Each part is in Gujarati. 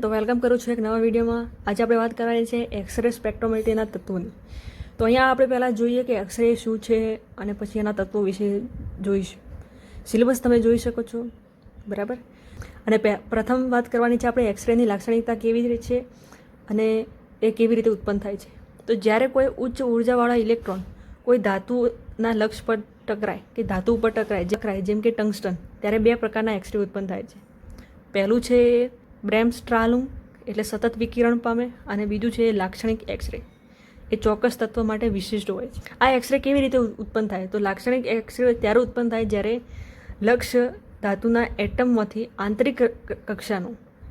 તો વેલકમ કરું છું એક નવા વિડીયોમાં. આજે આપણે વાત કરવાની છે એક્સરે સ્પેક્ટ્રોમેટ્રીના તત્વોની. તો અહીંયા આપણે પહેલાં જોઈએ કે એક્સરે શું છે અને પછી એના તત્વો વિશે જોઈશું. સિલેબસ તમે જોઈ શકો છો. બરાબર? અને પ્રથમ વાત કરવાની છે આપણે એક્સરેની લાક્ષણિકતા કેવી રીતે છે અને એ કેવી રીતે ઉત્પન્ન થાય છે. તો જ્યારે કોઈ ઉચ્ચ ઉર્જાવાળા ઇલેક્ટ્રોન કોઈ ધાતુના લક્ષ પર ટકરાય, કે ધાતુ ઉપર ટકરાય ટકરાય, જેમ કે ટંગસ્ટન, ત્યારે બે પ્રકારના એક્સરે ઉત્પન્ન થાય છે. પહેલું છે બ્રેમ્સ્ટ્રાલુમ એટલે સતત વિકિરણ પામે અને બીજું છે લાક્ષણિક એક્સરે. એ ચોક્કસ તત્વ માટે વિશિષ્ટ હોય છે. આ એક્સરે કેવી રીતે ઉત્પન્ન થાય? તો લાક્ષણિક એક્સરે ત્યારે ઉત્પન્ન થાય જ્યારે લક્ષ્ય ધાતુના એટમમાંથી આંતરિક ક- ક-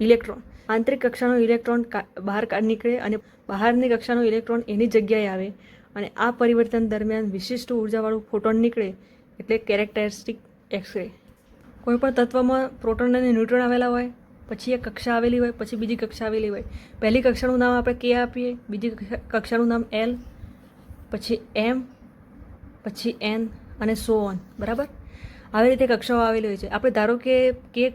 ઇલેક્ટ્રોન. આંતરિક કક્ષાનો ઇલેક્ટ્રોન બહાર નીકળે અને બહારની કક્ષાનો ઇલેક્ટ્રોન એની જગ્યાએ આવે અને આ પરિવર્તન દરમિયાન વિશિષ્ટ ઉર્જાવાળું ફોટોન નીકળે એટલે કેરેક્ટરિસ્ટિક એક્સરે. કોઈપણ તત્વમાં પ્રોટોન અને ન્યુટ્રોન આવેલા હોય પછી એક કક્ષા આવેલી હોય, પછી બીજી કક્ષા આવેલી હોય. પહેલી કક્ષાનું નામ આપણે કે આપીએ, બીજી કક્ષાનું નામ એલ, પછી એમ, પછી એન અને સો ઓન. બરાબર? આવી રીતે કક્ષાઓ આવેલી હોય છે. આપણે ધારો કે કે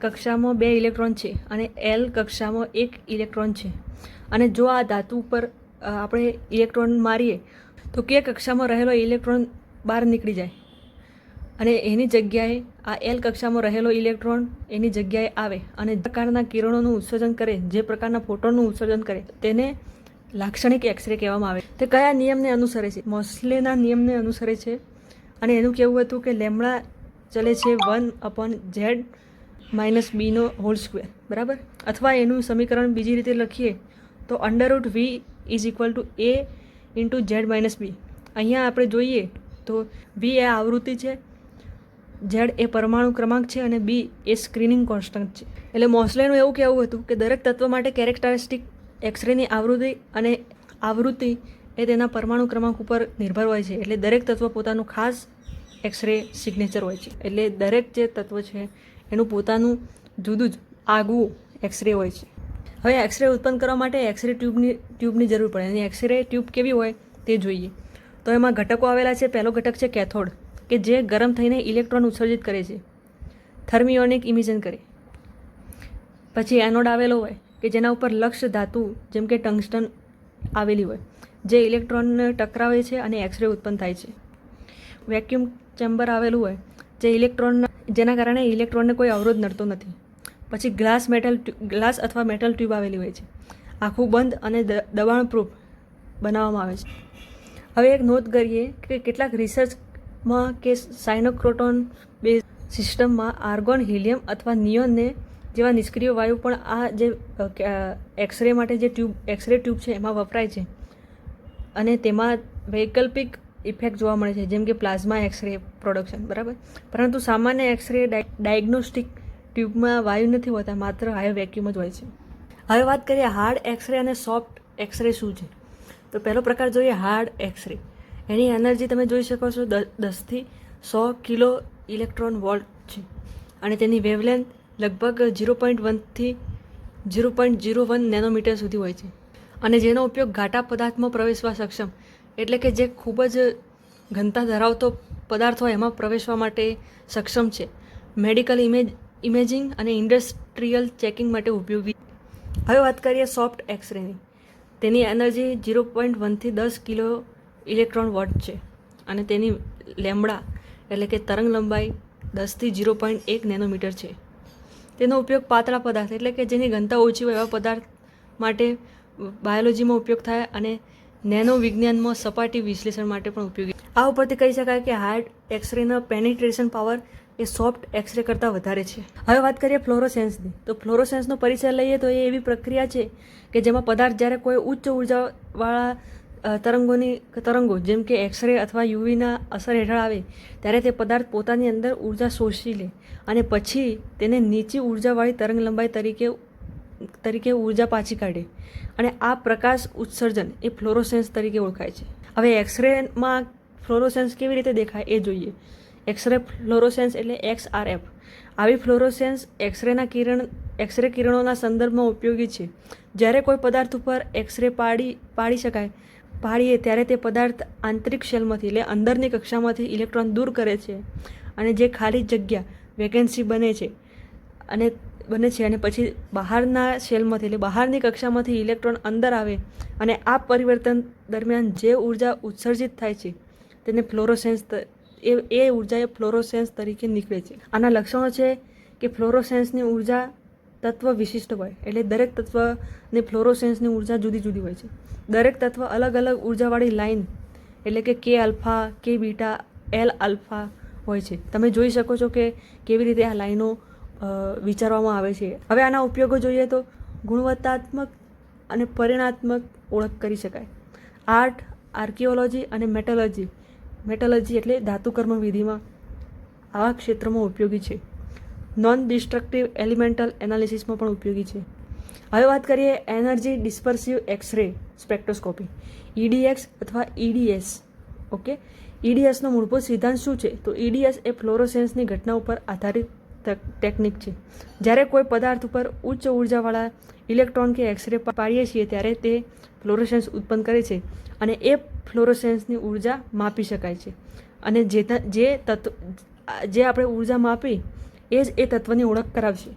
કક્ષામાં બે ઇલેક્ટ્રોન છે અને એલ કક્ષામાં એક ઇલેક્ટ્રોન છે. અને જો આ ધાતુ ઉપર આપણે ઇલેક્ટ્રોન મારીએ, તો કે કક્ષામાં રહેલો ઇલેક્ટ્રોન બહાર નીકળી જાય. અને એની જગ્યાએ આ એલ કક્ષામાં રહેલો ઇલેક્ટ્રોન એની જગ્યાએ આવે અને પ્રકારના કિરણોનું ઉત્સર્જન કરે, જે પ્રકારના ફોટોનનું ઉત્સર્જન કરે, તેને લાક્ષણિક એક્સરે કહેવામાં આવે. તે કયા નિયમને અનુસરે છે? મોસ્લેના નિયમને અનુસરે છે. અને એનું કહેવું હતું કે લેમડા ચલે છે વન અપોન ઝેડ માઇનસ બીનો હોલ સ્ક્વેર. બરાબર? અથવા એનું સમીકરણ બીજી રીતે લખીએ તો under root V is equal to A into Z minus B. અહીંયા આપણે જોઈએ તો વી એ આવૃત્તિ છે ઝેડ એ પરમાણુ ક્રમાંક છે અને બી એ સ્ક્રીનિંગ કોન્સ્ટન્ટ છે. એટલે મોસ્લેનું એવું કહેવું હતું કે દરેક તત્વ માટે કેરેક્ટરિસ્ટિક એક્સરેની આવૃત્તિ અને આવૃત્તિ એ તેના પરમાણુ ક્રમાંક ઉપર નિર્ભર હોય છે. એટલે દરેક તત્વ પોતાનું ખાસ એક્સરે સિગ્નેચર હોય છે. એટલે દરેક જે તત્વ છે એનું પોતાનું જુદું જ આગવું એક્સરે હોય છે. હવે એક્સરે ઉત્પન્ન કરવા માટે એક્સરે ટ્યુબની ટ્યુબની જરૂર પડે. અને એક્સરે ટ્યુબ કેવી હોય તે જોઈએ. તો એમાં ઘટકો આવેલા છે. પહેલો ઘટક છે કેથોડ. કે જે ગરમ થઈને ઇલેક્ટ્રોન ઉત્સર્જિત કરે છે. થર્મિયોનિક ઇમિશન કરે. પછી એનોડ આવેલો હોય કે જેના ઉપર લક્ષ્ય ધાતુ જેમ કે ટંગસ્ટન આવેલી હોય, જે ઇલેક્ટ્રોનને ટકરાવે છે અને એક્સરે ઉત્પન્ન થાય છે. વેક્યુમ ચેમ્બર આવેલું હોય, જે ઇલેક્ટ્રોન જેના કારણે ઇલેક્ટ્રોનને કોઈ અવરોધ નડતો નથી. પછી ગ્લાસ મેટલ ગ્લાસ અથવા મેટલ ટ્યુબ આવેલી હોય છે. આખું બંધ અને દબાણ દબાણપ્રૂફ બનાવવામાં આવે છે. હવે એક નોંધ કરીએ કે કેટલાક રિસર્ચમાં કે સાયનોક્રોટોન બેઝ સિસ્ટમમાં આર્ગોન, હિલિયમ અથવા નિયોનને જેવા નિષ્ક્રિય વાયુ પણ આ જે એક્સરે માટે જે ટ્યુબ, એક્સરે ટ્યુબ છે એમાં વપરાય છે. અને તેમાં વૈકલ્પિક ઇફેક્ટ જોવા મળે છે, જેમ કે પ્લાઝમા એક્સરે પ્રોડક્શન, બરાબર? પરંતુ સામાન્ય એક્સરે ડાયગ્નોસ્ટિક ટ્યુબમાં વાયુ નથી હોતા, માત્ર હાઈ વેક્યુમ જ હોય છે. હવે વાત કરીએ હાર્ડ એક્સરે અને સોફ્ટ એક્સરે શું છે? તો પહેલો પ્રકાર જોઈએ હાર્ડ એક્સરે. એની એનર્જી તમે જોઈ શકો છો દસથી સો કિલો ઇલેક્ટ્રોન વોલ્ટ છે. અને તેની વેવલેન્થ લગભગ zero point વનથી zero point zero one nanometre સુધી હોય છે. અને જેનો ઉપયોગ ઘાટા પદાર્થમાં પ્રવેશવા સક્ષમ, એટલે કે જે ખૂબ જ ઘનતા ધરાવતો પદાર્થ હોય એમાં પ્રવેશવા માટે સક્ષમ છે. મેડિકલ ઇમેજ, ઇમેજિંગ અને ઇન્ડસ્ટ્રીયલ ચેકિંગ માટે ઉપયોગી હવે વાત કરીએ સોફ્ટ એક્સરેની. તેની એનર્જી ઝીરો પોઈન્ટ વનથી દસ કિલો ઇલેક્ટ્રોન વોટ છે અને તેની લેમડા એટલે કે તરંગ લંબાઈ દસથી ઝીરો પોઈન્ટ એક નેનોમીટર છે. તેનો ઉપયોગ પાતળા પદાર્થ એટલે કે જેની ઘનતા ઓછી હોય એવા પદાર્થ માટે બાયોલોજીમાં ઉપયોગ થાય અને નેનો વિજ્ઞાનમાં સપાટી વિશ્લેષણ માટે પણ ઉપયોગી. આ ઉપરથી કહી શકાય કે હાર્ડ એક્સરેનો પેનિટ્રેશન પાવર એ સોફ્ટ એક્સરે કરતાં વધારે છે. હવે વાત કરીએ ફ્લોરોસેન્સની. તો ફ્લોરોસેન્સનો પરિચય લઈએ તો એ એવી પ્રક્રિયા છે કે જેમાં પદાર્થ જ્યારે કોઈ ઉચ્ચ ઉર્જાવાળા તરંગોની, તરંગો જેમ કે એક્સરે અથવા યુવીના અસર હેઠળ આવે, ત્યારે તે પદાર્થ પોતાની અંદર ઊર્જા શોષી લે અને પછી તેને નીચી ઉર્જાવાળી તરંગ લંબાઈ તરીકે તરીકે ઊર્જા પાછી કાઢે અને આ પ્રકાશ ઉત્સર્જન એ ફ્લોરોસેન્સ તરીકે ઓળખાય છે. હવે એક્સરેમાં ફ્લોરોસેન્સ કેવી રીતે દેખાય એ જોઈએ. એક્સરે ફ્લોરોસેન્સ એટલે એક્સ આર એફ આવી ફ્લોરોસેન્સ એક્સરેના કિરણ એક્સરે કિરણોના સંદર્ભમાં ઉપયોગી છે. જ્યારે કોઈ પદાર્થ ઉપર એક્સરે પાડી પાડી શકાય પાડીએ ત્યારે તે પદાર્થ આંતરિક શેલમાંથી એટલે અંદરની કક્ષામાંથી ઇલેક્ટ્રોન દૂર કરે છે અને જે ખાલી જગ્યા વેકેન્સી બને છે અને બને છે અને પછી બહારના શેલમાંથી એટલે બહારની કક્ષામાંથી ઇલેક્ટ્રોન અંદર આવે અને આ પરિવર્તન દરમિયાન જે ઊર્જા ઉત્સર્જિત થાય છે તેને ફ્લોરોસેન્સ એ એ ઊર્જા એ ફ્લોરોસેન્સ તરીકે નીકળે છે. આના લક્ષણો છે કે ફ્લોરોસેન્સની ઊર્જા તત્વ વિશિષ્ટ હોય. એટલે દરેક તત્વની ફ્લોરોસેન્સની ઊર્જા જુદી જુદી હોય છે. દરેક તત્વ અલગ અલગ ઉર્જાવાળી લાઇન એટલે કે કે આલ્ફા, કે બીટા, એલ આલ્ફા હોય છે. તમે જોઈ શકો છો કે કેવી રીતે આ લાઈનો વિચારવામાં આવે છે. હવે આના ઉપયોગો જોઈએ તો ગુણવત્તાત્મક અને પરિણાત્મક ઓળખ કરી શકાય. આર્ટ, આર્કિયોલોજી અને મેટોલોજી. મેટોલોજી એટલે ધાતુકર્મ વિધિમાં આવા ક્ષેત્રમાં ઉપયોગી છે. નોન ડિસ્ટ્રક્ટિવ એલિમેન્ટલ એનાલિસિસમાં પણ ઉપયોગી છે. હવે વાત કરીએ energy dispersive X-ray spectroscopy, EDX અથવા ઈડીએસ. ઓકે? ઈડીએસનો મૂળભૂત સિદ્ધાંત શું છે? તો ઈડીએસ એ ફ્લોરોસેન્સની ઘટના ઉપર આધારિત ટેકનિક છે. જ્યારે કોઈ પદાર્થ ઉપર ઉચ્ચ ઉર્જાવાળા ઇલેક્ટ્રોન કે એક્સરે પાડીએ છીએ, ત્યારે તે ફ્લોરોસેન્સ ઉત્પન્ન કરે છે અને એ ફ્લોરોસેન્સની ઊર્જા માપી શકાય છે. અને જે જે તત્વ, જે આપણે ઊર્જા માપી એ જ એ તત્વની ઓળખ કરાવશે.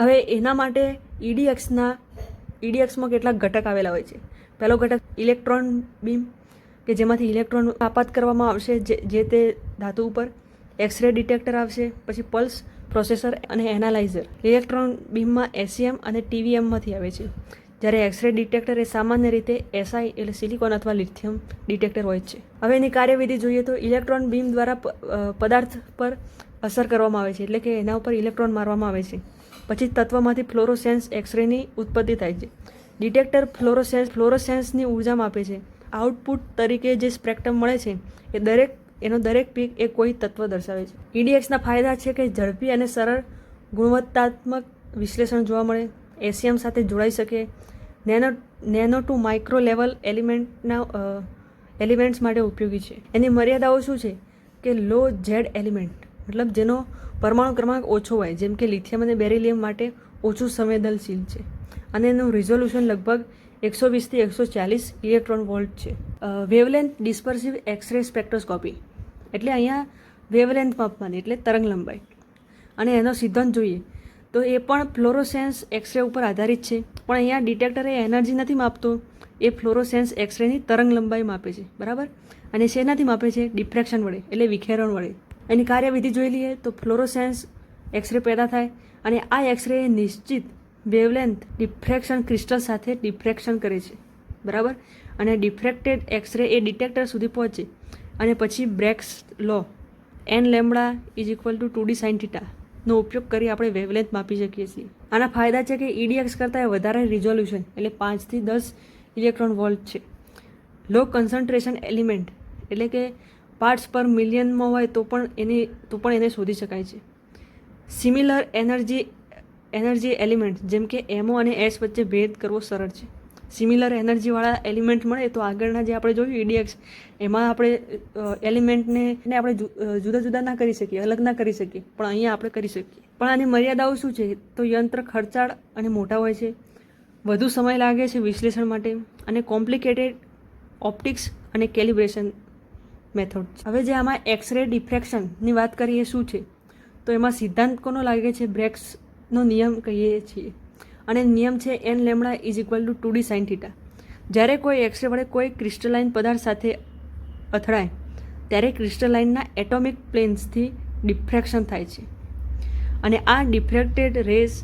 હવે એના માટે ઈડીએક્સના ઈડીએક્સમાં કેટલાક ઘટક આવેલા હોય છે. પહેલો ઘટક ઇલેક્ટ્રોન બીમ, કે જેમાંથી ઇલેક્ટ્રોન આપાત કરવામાં આવશે, જે જે તે ધાતુ ઉપર એક્સરે ડિટેક્ટર આવશે, પછી પલ્સ પ્રોસેસર અને એનાલાઇઝર ઇલેક્ટ્રોન બીમમાં એસીએમ અને ટીવીએમમાંથી આવે છે. જ્યારે એક્સરે ડિટેક્ટર એ સામાન્ય રીતે એસઆઈ એટલે સિલિકોન અથવા લિથિયમ ડિટેક્ટર હોય છે. હવે એની કાર્યવિધિ જોઈએ તો ઇલેક્ટ્રોન બીમ દ્વારા પદાર્થ પર અસર કરવામાં આવે છે, એટલે કે એના ઉપર ઇલેક્ટ્રોન મારવામાં આવે છે. પછી તત્વમાંથી ફ્લોરોસેન્સ એક્સરેની ઉત્પત્તિ થાય છે. ડિટેક્ટર ફ્લોરોસેન્સ ફ્લોરોસેન્સની ઊર્જા માપે છે. આઉટપુટ તરીકે જે સ્પેક્ટ્રમ મળે છે, એ દરેક, એનો દરેક પીક એ કોઈ તત્વ દર્શાવે છે. ઈડીએક્સના ફાયદા છે કે ઝડપી અને સરળ ગુણવત્તાત્મક વિશ્લેષણ જોવા મળે એસીએમ સાથે જોડાઈ શકે. Nano nano to micro level એલિમેન્ટના એલિમેન્ટ્સ માટે ઉપયોગી છે. એની મર્યાદાઓ શું છે? કે લો ઝેડ એલિમેન્ટ મતલબ જેનો પરમાણુ ક્રમાંક ઓછો હોય, જેમ કે લિથિયમ અને બેરિલિયમ માટે ઓછું સંવેદનશીલ છે. અને એનું રિઝોલ્યુશન લગભગ એકસો વીસથી એકસો ચાલીસ ઇલેક્ટ્રોન વોલ્ટ છે. Wavelength dispersive X ray spectroscopy એટલે અહીંયા વેવલેન્થ માપવાની, એટલે તરંગ લંબાઈ. અને એનો સિદ્ધાંત જોઈએ, તો એ પણ ફ્લોરોસેન્સ એક્સરે ઉપર આધારિત છે. પણ અહીંયા ડિટેક્ટર એ એનર્જી નથી માપતો. એ ફ્લોરોસેન્સ એક્સરેની તરંગ લંબાઈ માપે છે. બરાબર? અને શેનાથી માપે છે? ડિફ્રેક્શન વડે, એટલે વિખેરણ વડે. એની કાર્યવિધિ જોઈ લઈએ તો ફ્લોરોસેન્સ એક્સરે પેદા થાય અને આ એક્સરે નિશ્ચિત વેવલેન્થ ડિફ્રેક્શન ક્રિસ્ટલ સાથે ડિફ્રેક્શન કરે છે. બરાબર? અને ડિફ્રેક્ટેડ એક્સરે એ ડિટેક્ટર સુધી પહોંચે. અને પછી Bragg's law. N lambda is equal to two d sine નો ઉપયોગ કરી આપણે વેવલેન્થ માપી શકીએ છીએ. આના ફાયદા છે કે ઈડીએક્સ કરતાં વધારે રિઝોલ્યુશન એટલે પાંચથી દસ ઇલેક્ટ્રોન વોલ્ટ છે. લો કન્સન્ટ્રેશન એલિમેન્ટ એટલે કે પાર્ટ્સ પર મિલિયનમાં હોય તો પણ એની, તો પણ એને શોધી શકાય છે. સિમિલર એનર્જી એનર્જી એલિમેન્ટ જેમ કે એમઓ અને એસ વચ્ચે ભેદ કરવો સરળ છે. સિમિલર એનર્જીવાળા એલિમેન્ટ મળે તો આગળના જે આપણે જોયું ઈડીએક્સ એમાં આપણે એલિમેન્ટને ને આપણે જુદા જુદા ના કરી શકીએ, અલગ ના કરી શકીએ, પણ અહીંયા આપણે કરી શકીએ. પણ આની મર્યાદાઓ શું છે? તો યંત્ર ખર્ચાળ અને મોટા હોય છે. વધુ સમય લાગે છે વિશ્લેષણ માટે અને કોમ્પ્લિકેટેડ ઓપ્ટિક્સ અને કેલિબ્રેશન મેથડ હવે જે આમાં એક્સરે ડિફ્રેક્શનની વાત કરીએ, શું છે? તો એમાં સિદ્ધાંત કોનો લાગે છે? બ્રેક્સનો નિયમ કહીએ છીએ. અને નિયમ છે n lambda is equal to two d sine theta જ્યારે કોઈ એક્સરે વડે કોઈ ક્રિસ્ટલાઇન પદાર્થ સાથે અથડાય, ત્યારે ક્રિસ્ટલાઇનના એટોમિક પ્લેન્સથી ડિફ્રેક્શન થાય છે. અને આ ડિફ્રેક્ટેડ રેઝ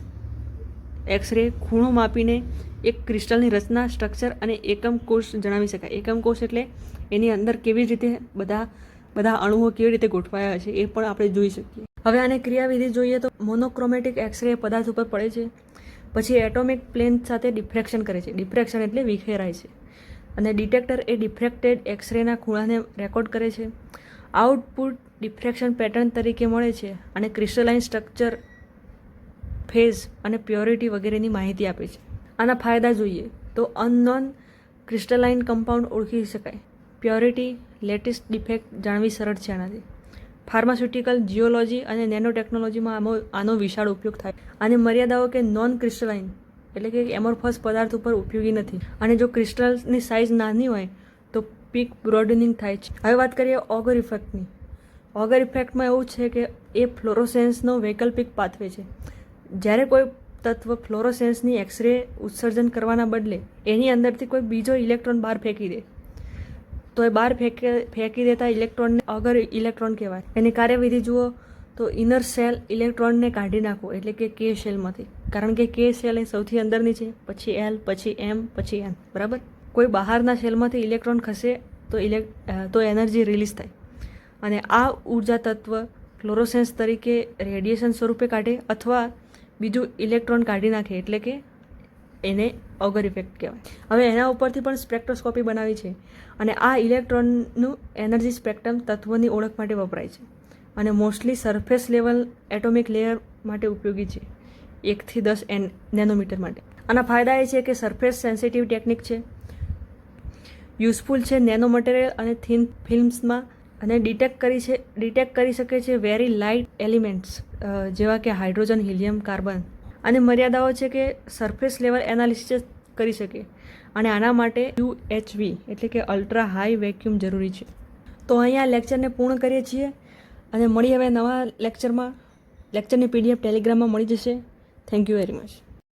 એક્સરે ખૂણો માપીને એક ક્રિસ્ટલની રચના, સ્ટ્રક્ચર અને એકમ કોષ જણાવી શકાય. એકમ કોષ એટલે એની અંદર કેવી રીતે બધા બધા અણુઓ કેવી રીતે ગોઠવાયા છે એ પણ આપણે જોઈ શકીએ. હવે આને ક્રિયાવિધિ જોઈએ તો મોનોક્રોમેટિક એક્સરે પદાર્થ ઉપર પડે છે. પછી એટોમિક પ્લેન સાથે ડિફ્રેક્શન કરે છે. ડિફ્રેક્શન એટલે વિખેરાય છે. અને ડિટેક્ટર એ ડિફ્રેક્ટેડ એક્સરેના ખૂણાને રેકોર્ડ કરે છે. આઉટપુટ ડિફ્રેક્શન પેટર્ન તરીકે મળે છે અને ક્રિસ્ટલાઇન સ્ટ્રક્ચર ફેઝ અને પ્યોરિટી વગેરેની માહિતી આપે છે. આના ફાયદા જોઈએ તો અનનોન ક્રિસ્ટલાઇન કમ્પાઉન્ડ ઓળખી શકાય. પ્યોરિટી, લેટેસ્ટ ડિફેક્ટ જાણવી સરળ છે આનાથી. ફાર્માસ્યુટિકલ, જીઓલોજી અને નેનો ટેકનોલોજીમાં આનો આનો વિશાળ ઉપયોગ થાય. અને મર્યાદાઓ કે નોન ક્રિસ્ટલાઇન, એટલે કે એમોર્ફસ પદાર્થ ઉપર ઉપયોગી નથી. અને જો ક્રિસ્ટલની સાઇઝ નાની હોય, તો પીક બ્રોડનિંગ થાય છે. હવે વાત કરીએ ઓગર ઇફેક્ટની. ઓગર ઇફેક્ટમાં એવું છે કે એ ફ્લોરોસેન્સનો વૈકલ્પિક પાથવે છે. જ્યારે કોઈ તત્વ ફ્લોરોસેન્સની એક્સરે ઉત્સર્જન કરવાના બદલે એની અંદરથી કોઈ બીજો ઇલેક્ટ્રોન બહાર ફેંકી દે, તો એ બહાર ફેંકે, ફેંકી દેતા ઇલેક્ટ્રોનને અગર ઇલેક્ટ્રોન કહેવાય. એની કાર્યવિધિ જુઓ તો ઇનર સેલ ઇલેક્ટ્રોનને કાઢી નાખો, એટલે કે કે સેલમાંથી. કારણ કે કે સેલ એ સૌથી અંદરની છે, પછી એલ પછી એમ પછી એન બરાબર? કોઈ બહારના સેલમાંથી ઇલેક્ટ્રોન ખસે તો ઇલેક તો એનર્જી રિલીઝ થાય. અને આ ઊર્જા તત્વ ફ્લોરોસેન્સ તરીકે રેડિયેશન સ્વરૂપે કાઢે અથવા બીજું ઇલેક્ટ્રોન કાઢી નાખે એટલે કે એને ઓગર ઇફેક્ટ કહેવાય. હવે એના ઉપરથી પણ સ્પેક્ટ્રોસ્કોપી બનાવી છે અને આ ઇલેક્ટ્રોનનું એનર્જી સ્પેક્ટ્રમ તત્વની ઓળખ માટે વપરાય છે અને mostly surface level atomic layer માટે ઉપયોગી છે એકથી દસ એન, નેનોમીટર માટે. આના ફાયદા એ છે કે સરફેસ સેન્સિટિવ ટેકનિક છે. યુઝફુલ છે નેનો મટીરિયલ અને થિન ફિલ્મ્સમાં અને ડિટેક્ટ કરી છે ડિટેક્ટ કરી શકે છે વેરી લાઇટ એલિમેન્ટ્સ જેવા કે હાઇડ્રોજન હિલિયમ કાર્બન અને મર્યાદાઓ છે કે સરફેસ લેવલ એનાલિસિસ કરી શકે. અને આના માટે યુએચવી એટલે કે અલ્ટ્રા હાઈ વેક્યુમ જરૂરી છે. તો અહીંયા લેક્ચરને પૂર્ણ કરીએ છીએ. અને મળી હવે નવા લેક્ચરમાં લેક્ચરની પીડીએફ ટેલિગ્રામમાં મળી જશે. Thank you very much